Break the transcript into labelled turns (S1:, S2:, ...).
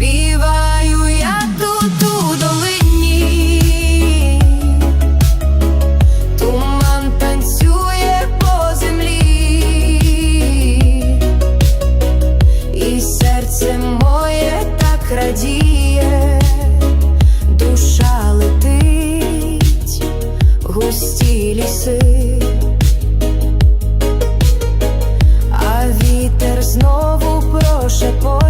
S1: Співаю я тут у туман танцює по землі, і серце моє так радіє, душа летить, густі ліси. Знову прошепоче,